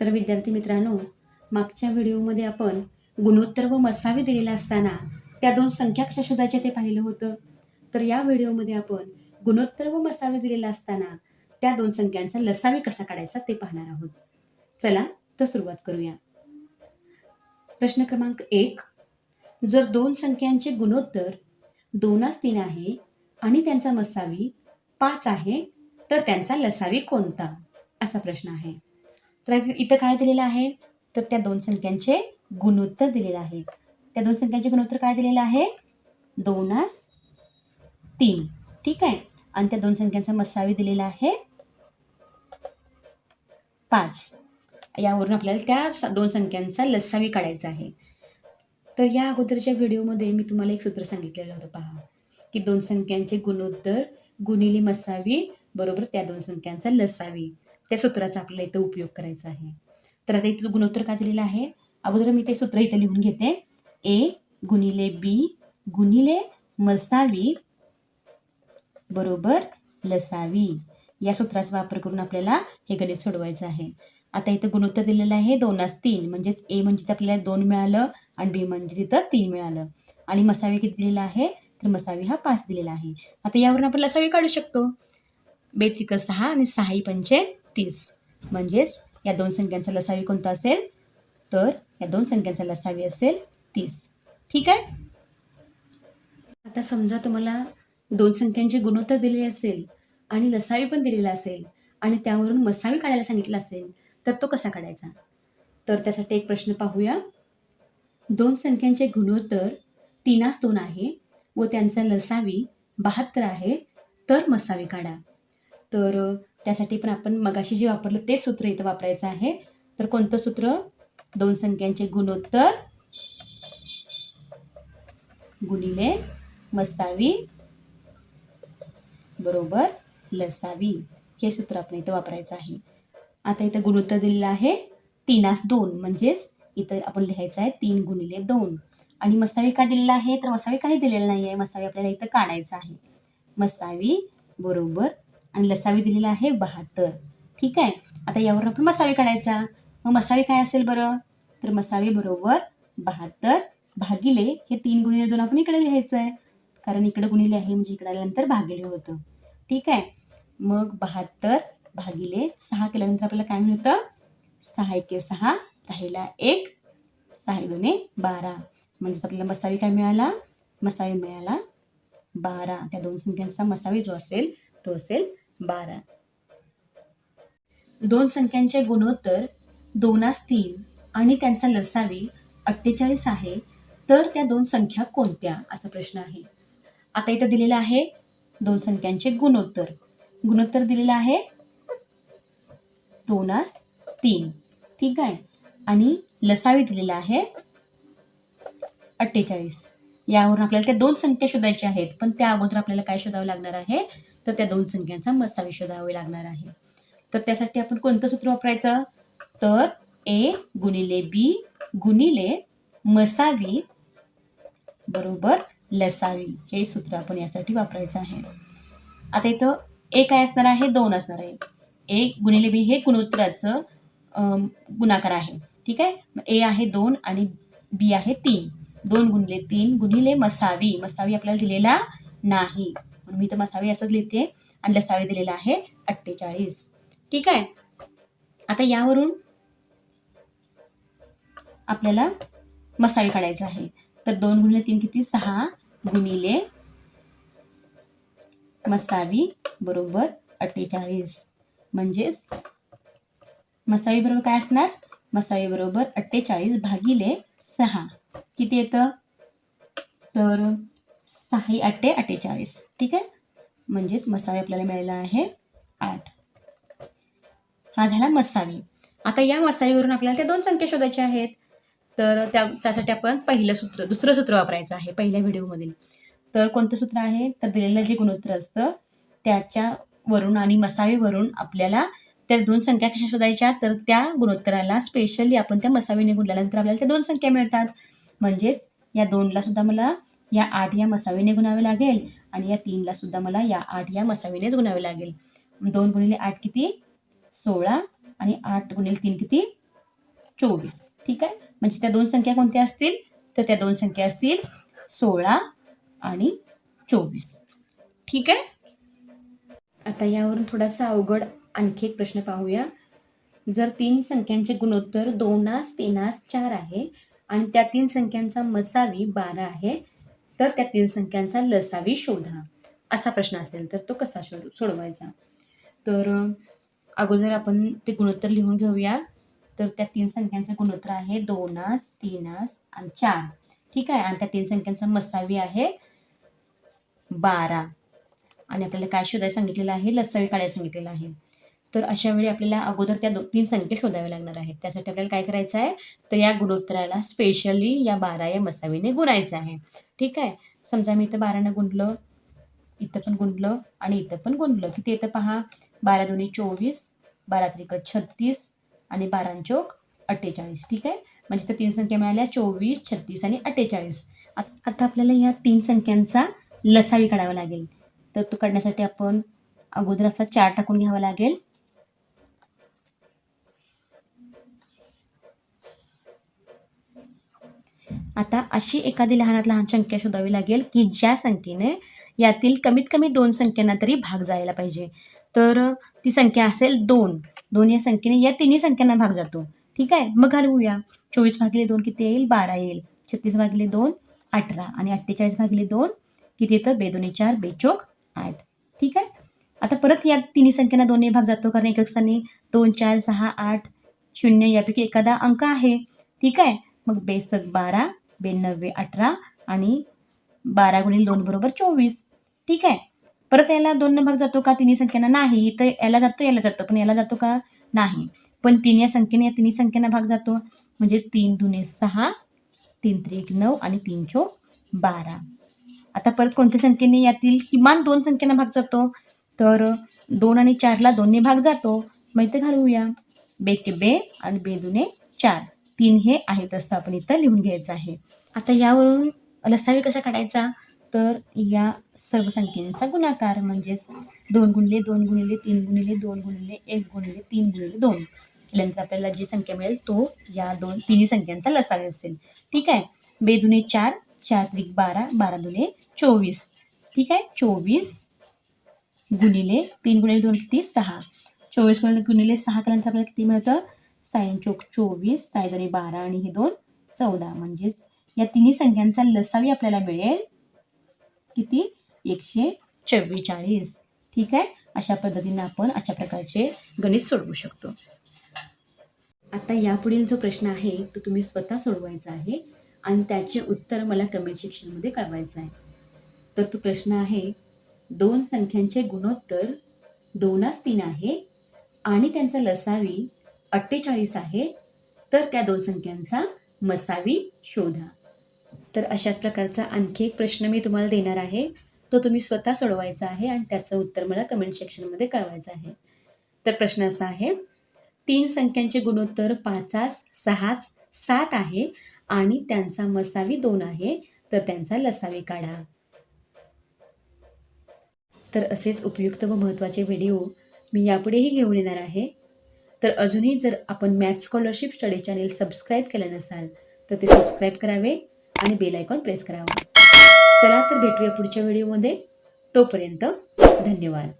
तर विद्यार्थी मित्रांनो मागच्या व्हिडिओमध्ये आपण गुणोत्तर व मसावी दिलेला असताना त्या दोन संख्या कशा शोधायच्या ते पाहिलं होतं. तर या व्हिडिओमध्ये आपण गुणोत्तर व मसावी दिलेला असताना त्या दोन संख्यांचा लसावी कसा काढायचा ते पाहणार आहोत. चला तर सुरुवात करूया. प्रश्न क्रमांक एक जर दोन संख्यांचे गुणोत्तर दोनास तीन आहे आणि त्यांचा मसावी पाच आहे तर त्यांचा लसावी कोणता? असा प्रश्न आहे. तर इथं काय दिलेलं आहे? तर त्या दोन संख्यांचे गुणोत्तर दिलेलं आहे. त्या दोन संख्यांचे गुणोत्तर काय दिलेलं आहे? दोनास तीन. ठीक आहे? आणि त्या दोन संख्यांचा मसावी दिलेला आहे पाच. यावरून आपल्याला त्या स- दोन संख्यांचा लसावी काढायचा आहे. तर या अगोदरच्या व्हिडिओमध्ये मी तुम्हाला एक सूत्र सांगितलेलं होतं पहा की दोन संख्यांचे गुणोत्तर गुणिले मसावी बरोबर त्या दोन संख्यांचा लसावी. त्या सूत्राचा आपल्याला इथं उपयोग करायचा आहे. तर आता इथं गुणोत्तर का दिलेलं आहे? अगोदर मी ते सूत्र इथं लिहून घेते. ए गुणिले बी गुणिले मसावी बरोबर लसावी. या सूत्राचा वापर करून आपल्याला हे गणित सोडवायचं आहे. आता इथं गुणोत्तर दिलेलं आहे दोनास तीन. म्हणजेच ए म्हणजे आपल्याला दोन मिळालं आणि बी म्हणजे तिथं तीन मिळालं. आणि मसावी किती दिलेला आहे? तर मसावी हा पाच दिलेला आहे. आता यावरून आपण लसावी काढू शकतो. बेतिक सहा आणि सहा पंचे तीस. म्हणजेच या दोन संख्यांचा लसावी कोणता असेल? तर या दोन संख्यांचा लसावी असेल तीस. ठीक आहे? आता समजा तुम्हाला दोन संख्यांचे गुणोत्तर दिलेले असेल आणि लसावी पण दिलेला असेल आणि त्यावरून मसावी काढायला सांगितला असेल तर तो कसा काढायचा? तर त्यासाठी एक प्रश्न पाहूया. दोन संख्यांचे गुणोत्तर तीनास दोन आहे व त्यांचा लसावी बहात्तर आहे तर मसावी काढा. तर त्यासाठी पण आपण मगाशी जे वापरलं ते सूत्र इथं वापरायचं आहे. तर कोणतं सूत्र? दोन संख्यांचे गुणोत्तर गुणिले मसावी बरोबर लसावी. हे सूत्र आपण इथं वापरायचं आहे. आता इथं गुणोत्तर दिलेलं आहे. तीनास दोन म्हणजेच इथं आपण लिहायचं आहे तीन गुणिले दोन. आणि मसावी का दिलेला आहे? तर मसावी काही दिलेलं नाही आहे मसावी आपल्याला इथं काढायचं आहे. मसावी बरोबर आणि लसावी दिलेला आहे बहात्तर. ठीक आहे? आता यावर आपण मसावी काढायचा. मग मसावी काय असेल बरं? तर मसावी बरोबर बहात्तर भागिले हे तीन गुणिले दोन आपण इकडे लिहायचं आहे कारण इकडे गुणिले आहे म्हणजे इकडे आल्यानंतर भागिले होतं. ठीक आहे? मग बहात्तर भागिले सहा केल्यानंतर आपल्याला काय मिळतं? सहा एके सहा राहिला एक. सहा दोन्ही बारा. म्हणजेच आपल्याला मसावी काय मिळाला? मसावी मिळाला बारा. त्या दोन संख्यांचा मसावी जो असेल तो असेल बारा. दोन संख्यांचे गुणोत्तर दोनास तीन आणि त्यांचा लसावी अठ्ठेचाळीस आहे. तर त्या दोन संख्या कोणत्या? असा प्रश्न आहे. आता इथं दिलेलं आहे दोन संख्यांचे गुणोत्तर. गुणोत्तर दिलेलं आहे दोनास तीन. ठीक आहे? आणि लसावी दिलेला आहे अठ्ठेचाळीस. यावरून आपल्याला त्या दोन संख्या शोधायच्या आहेत. पण त्या अगोदर आपल्याला काय शोधावं लागणार आहे? तर त्या दोन संख्यांचा मसावी शोधावे लागणार आहे. तर त्यासाठी आपण कोणतं सूत्र वापरायचं? तर ए गुणिले बी गुणिले मसावी बरोबर लसावी हे सूत्र आपण यासाठी वापरायचं आहे. आता इथं ए काय असणार आहे? दोन असणार आहे. ए गुणिले बी हे गुणोत्तराचं गुणाकार आहे. ठीक आहे? ए आहे दोन आणि बी आहे तीन. दोन गुणिले तीन गुणिले मसावी. मसावी आपल्याला दिलेला नाही. म्हणून मी तर मसावी असंच लिहिते. आणि लसावी दिलेला आहे अठ्ठेचाळीस. ठीक आहे? आता यावरून आपल्याला मसावी काढायचं आहे. तर दोन गुणिले तीन किती? सहा गुणिले मसावी बरोबर अठ्ठेचाळीस. म्हणजेच मसावी बरोबर काय असणार? मसावी बरोबर अठ्ठेचाळीस भागिले सहा. किती येतं? तर सहा आठे अठ्ठेचाळीस. ठीक आहे? म्हणजेच मसावी आपल्याला मिळाला आहे आठ. हा झाला मसावी आता या मसावीवरून आपल्याला त्या दोन संख्या शोधायचे आहेत. तर त्या त्यासाठी आपण पहिलं सूत्र दुसरं सूत्र वापरायचं आहे पहिल्या व्हिडिओमधील. तर कोणतं सूत्र आहे? तर दिलेलं जे गुणोत्तर असतं त्याच्यावरून आणि मसावीवरून आपल्याला त्या दोन संख्या कशा शोधायच्या? तर त्या गुणोत्तराला स्पेशली आपण त्या मसावीने गुणल्यानंतर आपल्याला त्या दोन संख्या मिळतात. म्हणजेच या दोनला सुद्धा मला या आठ या मसावीने गुणावे लागेल आणि या तीनला सुद्धा मला या आठ या मसावीनेच गुणावे लागेल. दोन गुणिले आठ किती? सोळा आणि आठ गुणिले तीन किती? चोवीस. ठीक आहे? म्हणजे त्या दोन संख्या कोणत्या असतील? तर त्या दोन संख्या असतील सोळा आणि चोवीस. ठीक आहे? आता यावरून थोडासा अवघड आणखी एक प्रश्न पाहूया. जर तीन संख्यांचे गुणोत्तर दोनास तेनास चार आहे आणि त्या तीन संख्यांचा मसावी बारा आहे तर त्या तीन संख्यांचा लसावी शोधा असा प्रश्न असेल तर तो कसा सोड सोडवायचा? तर अगोदर आपण ते गुणोत्तर लिहून घेऊया. तर त्या तीन संख्यांचं गुणोत्तर आहे दोनास तीनास आणि चार. ठीक आहे? आणि त्या तीन संख्यांचा मसावी आहे बारा. आणि आपल्याला काय शोधायला सांगितलेलं आहे? लसावी काढायला सांगितलेलं आहे. तर अशा वेळी आपल्याला अगोदर त्या दो तीन संख्या शोधाव्या लागणार आहेत. त्यासाठी आपल्याला काय करायचं आहे? तर या गुणोत्तराला स्पेशली या बारा या मसावीने गुणायचं आहे. ठीक आहे? समजा मी इथं बारानं गुंडलं इथं पण गुंडलं आणि इथं पण गुंडलं किती येतं पहा? बारा दोन्ही चोवीस बारा त्रिक छत्तीस आणि बारांचोक अठ्ठेचाळीस. ठीक आहे? म्हणजे तर तीन संख्या मिळाल्या चोवीस छत्तीस आणि अठ्ठेचाळीस. आता आपल्याला या तीन संख्यांचा लसावी काढावा लागेल. तर तो काढण्यासाठी आपण अगोदर असा चार टाकून घ्यावा लागेल. आता अशी एखादी लहानात लहान संख्या शोधावी लागेल की ज्या संख्येने यातील कमीत कमी दोन संख्यांना तरी भाग जायला पाहिजे. तर ती संख्या असेल दोन. दोन या संख्येने या तिन्ही संख्यांना भाग जातो. ठीक आहे? मग घालवूया. चोवीस भागिले दोन किती येईल? बारा येईल. छत्तीस भागिले दोन अठरा. आणि अठ्ठेचाळीस भागिले दोन किती येतं? बेदोनी चार बेचोक आठ. ठीक आहे? आता परत या तिन्ही संख्यांना दोन्ही भाग जातो कारण एकक स्थानी दोन चार सहा आठ शून्य यापैकी एखादा अंक आहे. ठीक आहे? मग बेसक बारा बेनव्वे अठरा आणि बारा गुणिले दोन बरोबर चोवीस. ठीक आहे? परत याला दोन भाग जातो का? तिन्ही संख्यांना नाही. तर याला जातो याला जातो. पण याला जातो का? नाही. पण तीन या संख्येने या तिन्ही संख्यांना भाग जातो. म्हणजेच तीन दुने सहा तीन त्रिक नऊ आणि तीन चो बारा. आता परत कोणत्या संख्येने यातील किमान दोन संख्येना भाग जातो? तर दोन आणि चारला दोन्ही भाग जातो. मग इथे घालवूया. बे के बे आणि बे दुने चार. तीन हे आहेत तसं आपण इथं लिहून घ्यायचं आहे. आता यावरून लसावी कसा काढायचा? तर या सर्व संख्येचा गुणाकार म्हणजेच दोन गुणिले दोन गुणिले तीन गुणिले दोन गुणिले एक गुणिले तीन गुणिले दोन. केल्यानंतर आपल्याला जी संख्या मिळेल तो या दोन तिन्ही संख्यांचा लसावी असेल. ठीक आहे? बे दुने चार चार त्रिक बारा बारा दुने चोवीस. ठीक आहे? चोवीस गुणिले तीन गुणिले दोन किती? सहा. चोवीस गुणिले गुणिले सहा केल्यानंतर आपल्याला किती मिळतं? सायन चोक चोवीस साय दोन्ही बारा आणि हे दोन चौदा. म्हणजेच या तिन्ही संख्यांचा लसावी आपल्याला मिळेल किती? एकशे चव्वेचाळीस. ठीक आहे? अशा पद्धतीने आपण अशा प्रकारचे गणित सोडवू शकतो. आता यापुढील जो प्रश्न आहे तो तुम्ही स्वतः सोडवायचा आहे आणि त्याचे उत्तर मला कमेंट सेक्शनमध्ये कळवायचं आहे. तर तो प्रश्न आहे दोन संख्यांचे गुणोत्तर दोनास तीन आहे आणि त्यांचा लसावी अठ्ठेचाळीस आहे. तर त्या दोन संख्यांचा मसावी शोधा. तर अशाच प्रकारचा आणखी एक प्रश्न मी तुम्हाला देणार आहे. तो तुम्ही स्वतः सोडवायचा आहे आणि त्याचं उत्तर मला कमेंट सेक्शनमध्ये कळवायचं आहे. तर प्रश्न असा आहे तीन संख्यांचे गुणोत्तर पाचास सहाच सात आहे आणि त्यांचा मसावी दोन आहे. तर त्यांचा लसावी काढा. तर असेच उपयुक्त व महत्त्वाचे व्हिडिओ मी यापुढेही घेऊन येणार आहे. तर अजूनही जर आपण math scholarship study channel subscribe केलं नसाल तर ते सबस्क्राईब करावे आणि बेल आयकॉन प्रेस करावा. चला तर भेटूया पुढच्या व्हिडिओमध्ये तोपर्यंत धन्यवाद.